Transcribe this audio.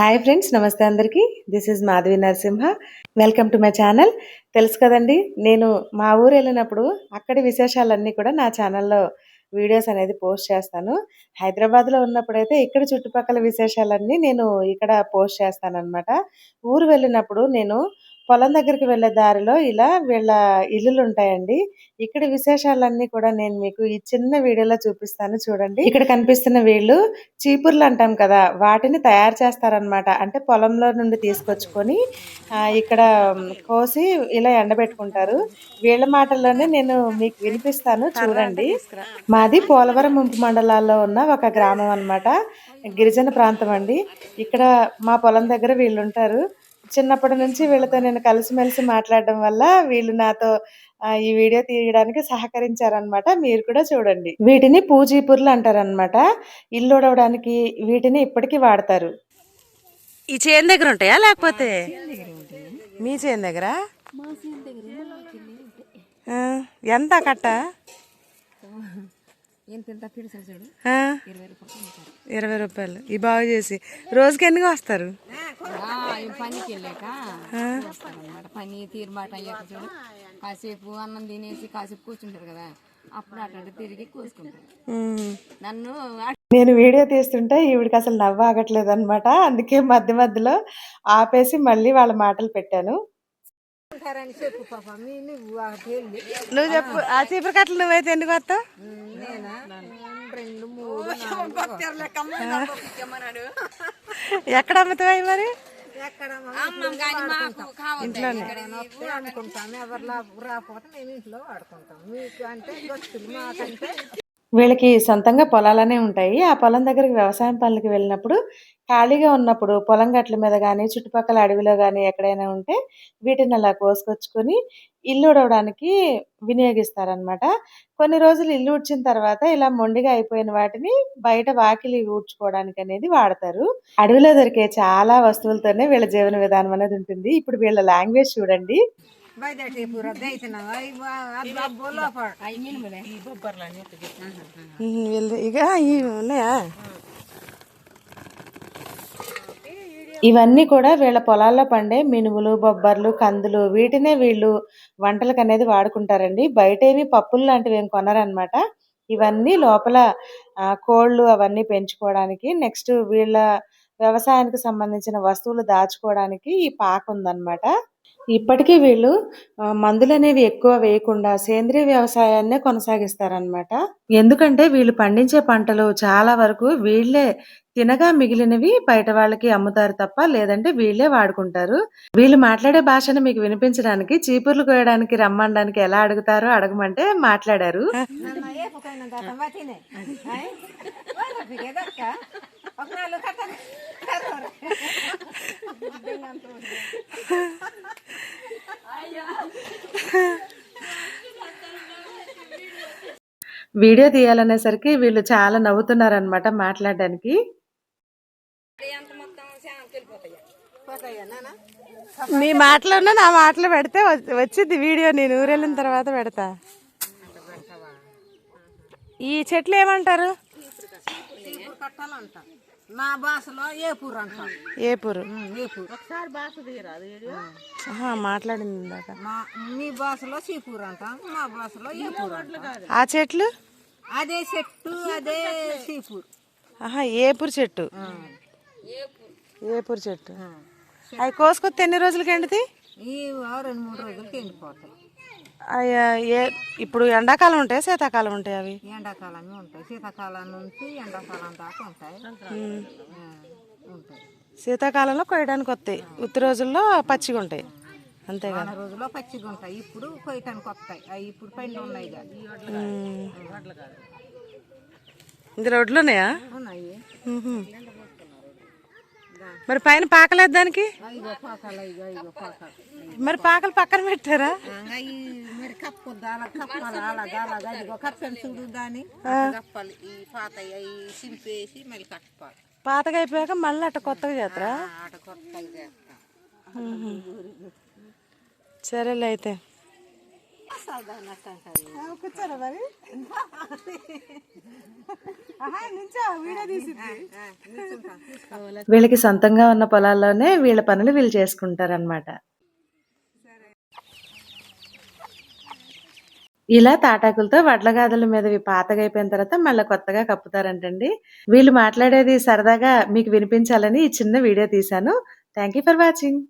Hi friends నమస్తే అందరికీ. This is Madhavi Narasimha welcome to my channel తెలుసు కదండి నేను మా ఊరు వెళ్ళినప్పుడు అక్కడి విశేషాలన్నీ కూడా నా ఛానల్లో వీడియోస్ అనేది పోస్ట్ చేస్తాను. హైదరాబాద్లో ఉన్నప్పుడైతే ఇక్కడ చుట్టుపక్కల విశేషాలన్నీ నేను ఇక్కడ పోస్ట్ చేస్తాను అనమాట ఊరు వెళ్ళినప్పుడు నేను పొలం దగ్గరికి వెళ్ళే దారిలో ఇలా వీళ్ళ ఇల్లులు ఉంటాయండి ఇక్కడ విశేషాలన్నీ కూడా నేను మీకు ఈ చిన్న వీడియోలో చూపిస్తాను చూడండి. ఇక్కడ కనిపిస్తున్న వీళ్ళు చీపుర్లు అంటాం కదా వాటిని తయారు చేస్తారనమాట అంటే పొలంలో నుండి తీసుకొచ్చుకొని ఇక్కడ కోసి ఇలా ఎండబెట్టుకుంటారు. వీళ్ళ మాటల్లోనే నేను మీకు వినిపిస్తాను చూడండి. మాది పోలవరం ముంపు మండలాల్లో ఉన్న ఒక గ్రామం అన్నమాట. గిరిజన ప్రాంతం అండి. ఇక్కడ మా పొలం దగ్గర వీళ్ళు ఉంటారు చిన్నప్పటి నుంచి వీళ్ళతో నేను కలిసిమెలిసి మాట్లాడడం వల్ల వీళ్ళు నాతో ఈ వీడియో తీయడానికి సహకరించారనమాట మీరు కూడా చూడండి. వీటిని పూజీపుర్లు అంటారనమాట ఇల్లు ఉడవడానికి వీటిని ఇప్పటికీ వాడతారు. ఈ చేను దగ్గర ఉంటాయా లేకపోతే? మీ చేను దగ్గర? ఆ, ఎంత కట్ట? ఇరవై రూపాయలు ఈ బాగు చేసి. రోజుకి ఎన్ని వస్తారు పనికి వెళ్ళాక పని తీరుబాటు అయ్యాక చూడు. కాసేపు అన్నం తినేసి కాసేపు కూర్చుంటారు కదా. అప్పుడు అటు తిరిగి కూసుకుంటారు. నన్ను నేను వీడియో తీస్తుంటే ఈవిడికి అసలు నవ్వు ఆగట్లేదు అనమాట అందుకే మధ్య మధ్యలో ఆపేసి మళ్ళీ వాళ్ళ మాటలు పెట్టాను. చెప్పు పాప. మీ నువ్వు నువ్వు చెప్పు ఆ చీపురు కట్టలు నువ్వైతే ఎందుకు వస్తావు? నేనా? రెండు మూడు ఎక్కడ అమ్ముతావు మరి ఇంట్లోనే. అనుకుంటాం ఎవరు రాకపోతే మేము ఇంట్లో వాడుకుంటాం. మీకు అంటే దొస్తులు మాకంటే వీళ్ళకి సొంతంగా పొలాలనే ఉంటాయి. ఆ పొలం దగ్గరికి వ్యవసాయం పనులకి వెళ్ళినప్పుడు ఖాళీగా ఉన్నప్పుడు పొలం గట్ల మీద కానీ చుట్టుపక్కల అడవిలో కానీ ఎక్కడైనా ఉంటే వీటిని అలా కోసుకొచ్చుకొని ఇల్లు ఉడవడానికి వినియోగిస్తారనమాట కొన్ని రోజులు ఇల్లు ఉడిచిన తర్వాత ఇలా మొండిగా అయిపోయిన వాటిని బయట వాకిలి ఊడ్చుకోవడానికి అనేది వాడతారు. అడవిలో దొరికే చాలా వస్తువులతోనే వీళ్ళ జీవన విధానం అనేది ఉంటుంది. ఇప్పుడు వీళ్ళ లాంగ్వేజ్ చూడండి. పూర వీళ్ళు ఇక ఉన్నాయా? ఇవన్నీ కూడా వీళ్ళ పొలాల్లో పండే మినుములు బొబ్బర్లు కందులు వీటినే వీళ్ళు వంటలకు అనేది వాడుకుంటారండి. బయట ఏమి పప్పులు లాంటివి ఏం కొనరనమాట ఇవన్నీ లోపల కోళ్ళు అవన్నీ పెంచుకోవడానికి నెక్స్ట్ వీళ్ళ వ్యవసాయానికి సంబంధించిన వస్తువులు దాచుకోవడానికి ఈ పాక ఉందన్నమాట. ఇప్పటికీ వీళ్ళు మందులు అనేవి ఎక్కువ వేయకుండా సేంద్రియ వ్యవసాయాన్నే కొనసాగిస్తారనమాట ఎందుకంటే వీళ్ళు పండించే పంటలు చాలా వరకు వీళ్ళే తినగా మిగిలినవి బయట వాళ్ళకి అమ్ముతారు తప్ప లేదంటే వీళ్ళే వాడుకుంటారు. వీళ్ళు మాట్లాడే భాషను మీకు వినిపించడానికి చీపుర్లు కోయడానికి రమ్మనడానికి ఎలా అడుగుతారో అడగమంటే మాట్లాడారు నన్ను ఏపుకైనా దాకా మతినే ఫిగేదక్క ఒక నాలుగు కట్టాలి వీడియో తీయాలనేసరికి వీళ్ళు చాలా నవ్వుతున్నారనమాట మాట్లాడడానికి. నీ నాన్న మాటలోనే నా మాటలు పెడితే వచ్చింది వీడియో నేను ఊరెళ్ళిన తర్వాత పెడతా. ఈ చెట్లు ఏమంటారు? కట్టాలంట నా భాషలో ఏపూరు అంట. ఏపురు. ఏపూరు. ఒకసారి భాష మాట్లాడింది ఇందాక. మా భాషలో చీపూరు అంట మా భాషలో ఏపూరు అంట. ఆ చెట్లు? అదే చెట్టు అదే చీపూరు ఆహా ఏపురు చెట్టు. ఏపురు. చెట్టు. అవి కోసుకొస్తే ఎన్ని రోజులకి ఎండుతాయి ఈ రెండు మూడు రోజులకి ఎండిపోతాయి ఏ ఇప్పుడు ఎండాకాలం ఉంటాయి శీతాకాలం ఉంటాయి అవి? ఎండాకాలం ఉంటాయి. శీతాకాలం నుంచి ఎండాకాలం దాకా ఉంటాయి. శీతాకాలంలో కొయ్యడానికి వస్తాయి. ఉత్తి రోజుల్లో పచ్చిగా ఉంటాయి. అంతే కదా రోజుల్లో పచ్చిగా ఉంటాయి. ఇప్పుడు కొయ్యటానికి వస్తాయి. అవి ఇప్పుడు పైన ఉన్నాయి. ఇందులో వడ్లు ఉన్నాయా? ఉన్నాయి. మరి పైన పాకలేదు దానికి? ఇగో పాకాలు ఇగో ఇగో పాకాలు మరి పాకలు పక్కన పెట్టారా? మరి కప్పు అలా కప్పాలి ఈ పాత మళ్ళీ పాతగా అయిపోయాక మళ్ళీ అట్ట కొత్తగా చేస్తారా? సరేలే అయితే. కూర్చోరా మరి. వీళ్ళకి సొంతంగా ఉన్న పొలాల్లోనే వీళ్ళ పనులు వీళ్ళు చేసుకుంటారనమాట ఇలా తాటాకులతో వడ్లగాదల మీదవి పాతగా అయిపోయిన తర్వాత మళ్ళీ కొత్తగా కప్పుతారంటండి. వీళ్ళు మాట్లాడేది సరదాగా మీకు వినిపించాలని ఈ చిన్న వీడియో తీశాను. Thank you for watching